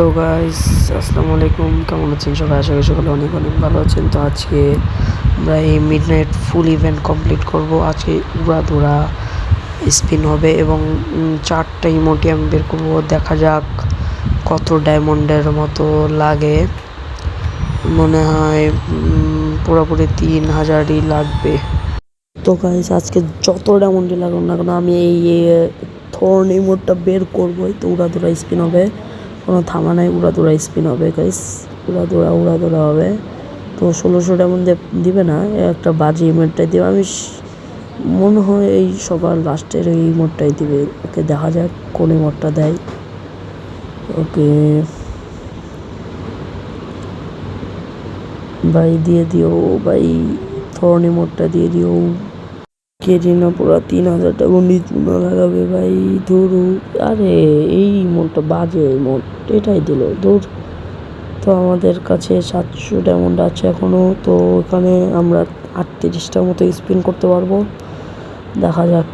তো গাইস আসসালামু আলাইকুম। কেমন আছেন সবাই? আশা করি সকলে অনেক অনেক ভালো আছেন। তো আজকে আমরা এই midnight full event complete করব। আজকে উড়াধুরা স্পিন হবে এবং চারটা ইমোটি আমি বের করব। দেখা যাক কত ডায়মন্ডের মতো লাগে। মনে হয় পুরোপুরি তিন হাজারই লাগবে। তো গাইস আজকে যত ডায়মন্ডই লাগুন না কেন, আমি এই থর্ন ইমোটটা বের করবোই। তো উড়াধুরা স্পিন হবে। কোনো থামা নাই উড়াধুরা স্পিন হবে গাইস উড়াধুরা উড়াধুরা হবে। তো ষোলোশো ডায়মন্ড দিবে না, একটা বাজে ইমোটটাই দিবে। আমি মনে হয় এই সবার লাস্টের এই ইমোটটাই দিবে। ওকে দেখা যাক কোন ইমোটটা দেয়। ওকে। ভাই, দিয়ে দিও, ভাই। থর্ন ইমোটটা দিয়ে দিও। কেজি না পুরো তিন হাজার টাকা নিচুনা লাগাবে ভাই, ধরু। আরে, এই মনটা বাজে মন। এটাই দিল দূর তো আমাদের কাছে সাতশো ডায়মন্ড আছে এখনও তো এখানে আমরা আটত্রিশটার মতো স্পিন করতে পারব। দেখা যাক,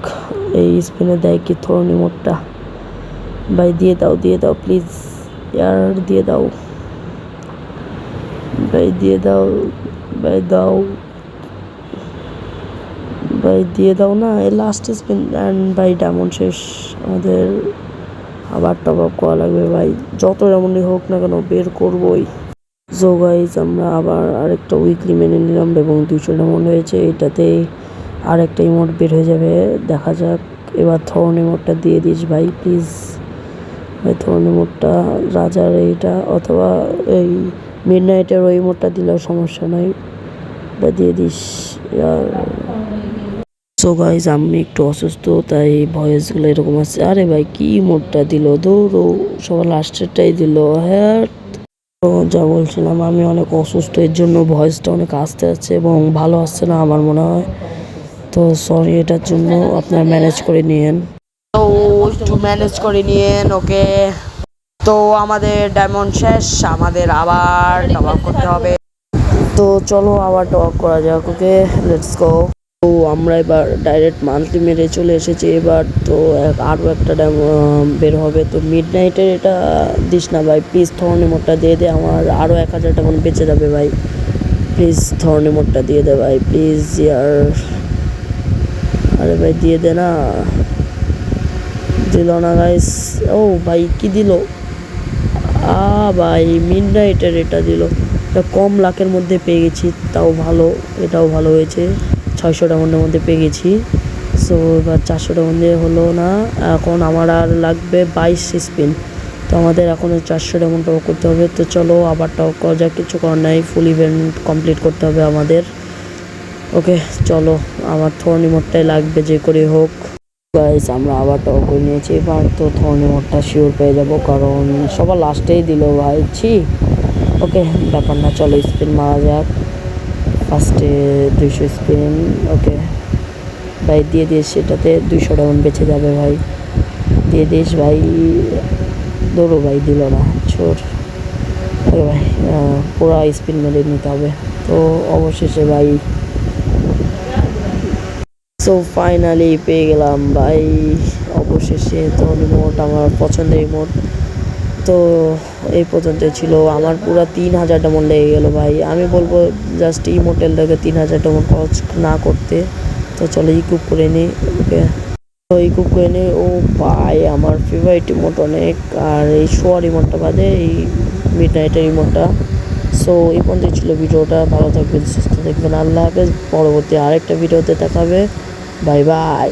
এই স্পিনে দেয় কি থরনি মোটটা। ভাই, দিয়ে দাও দিয়ে দাও প্লিজ ইয়ার, দিয়ে দাও। ভাই, দিয়ে দাও, ভাই, দাও। ভাই, দিয়ে দাও না। এই লাস্ট স্পিন অ্যান্ড ভাই, ডায়মন্ড শেষ। আমাদের আবার টপ আপ করা লাগবে ভাই। যত ডায়মন্ডই হোক না কেন, বের করবই। সো গাইজ আমরা আবার আরেকটা উইকলি মেনে নিলাম এবং দুশো ডায়মন্ড হয়েছে। এটাতে আরেকটা ইমোট বের হয়ে যাবে। দেখা যাক। এবার থর্ন ইমোটটা দিয়ে দিস ভাই প্লিজ ভাই থর্ন ইমোটটা রাজার এইটা, অথবা এই মিড নাইটের ওই ইমোটটা দিলেও সমস্যা নাই। বা দিয়ে দিস। সো গাইজ আমি একটু অসুস্থ তাই ভয়েসগুলো এরকম আছে। আরে ভাই কি মোডটা দিল? দৌড়ো সবার লাস্টেরটাই দিল। হ্যাঁ তো যা বলছিলাম আমি অনেক অসুস্থ এর জন্য ভয়েসটা অনেক আসতে আছে এবং ভালো আসছে না আমার মনে হয়। তো সরি এটার জন্য আপনারা ম্যানেজ করে নিয়েন। তো একটু ম্যানেজ করে নিয়েন ওকে। তো আমাদের ডায়মন্ড শেষ আমাদের আবার টপ করতে হবে। তো চলো আবার টপ করা যাক ওকে? লেটস গো তো আমরা এবার ডাইরেক্ট মান্থলি মেরে চলে এসেছি। এবার তো আরও একটা ড্যাম বের হবে। তো মিড নাইটের এটা দিস না ভাই। প্লিজ থর্নি মোডটা দিয়ে দে। আমার আরও এক হাজার টাকা বেঁচে যাবে ভাই। প্লিজ থর্নি মোডটা দিয়ে দে ভাই। প্লিজ ইয়ার, আরে ভাই দিয়ে দে না। দিল না গাইস ও ভাই, কি দিল? আ ভাই মিড নাইটের এটা দিল। এটা কম লাখের মধ্যে পেয়ে গেছি। তাও ভালো, এটাও ভালো হয়েছে। ছয়শো ডায়মন্ডের মধ্যে পেয়ে গেছি। সো এবার চারশো ডায়মন্ডে হলো না, এখন আমার আর লাগবে বাইশ স্পিন তো আমাদের এখন চারশো ডায়মন্ড টপ করতে হবে। তো চলো, আবার টপ করা যাক, কিছু করার নাই ফুল ইভেন্ট কমপ্লিট করতে হবে আমাদের। ওকে চলো, আমার থর্নি মোডটাই লাগবে, যে করে হোক। গাইস আমরা আবার টপ করে নিয়েছি। এবার তো থর্নি মোডটা শিওর পেয়ে যাব, কারণ সবার লাস্টেই দিল ভাই, ছি। ওকে ব্যাপার না, চলো স্পিন মারা যাক। ফার্স্টে দুইশো স্পিন, ওকে। ভাই, দিয়ে দিস সেটাতে দুইশো ডাউন বেঁচে যাবে ভাই। দিয়ে দিস ভাই, দৌড়ো ভাই, দিল না ছোট ওকে ভাই পুরা স্পিন মেরে নিতে হবে। তো অবশেষে ভাই সো ফাইনালি পেয়ে গেলাম ভাই। অবশেষে তো রিমোট আমার পছন্দের মোট তো এই পর্যন্ত ছিল। আমার পুরো তিন হাজার ডমন লেগে গেলো ভাই। আমি বলব জাস্ট এই মোটেলটাকে তিন হাজার ডমন খরচ না করতে। তো চলো ইকুপ করে নিই, ওকে। তো ইকুপ করে নিই। ও ভাই, আমার ফেভারিট ইমোট অনেক। আর এই শোয়ার ইমোটটা বাদে এই মিড নাইটের ইমোটটা সো এই পর্যন্ত ছিল ভিডিওটা। ভালো থাকবেন, সুস্থ থাকবেন। আল্লাহ হাফেজ। পরবর্তী আরেকটা ভিডিওতে দেখাবে। Bye bye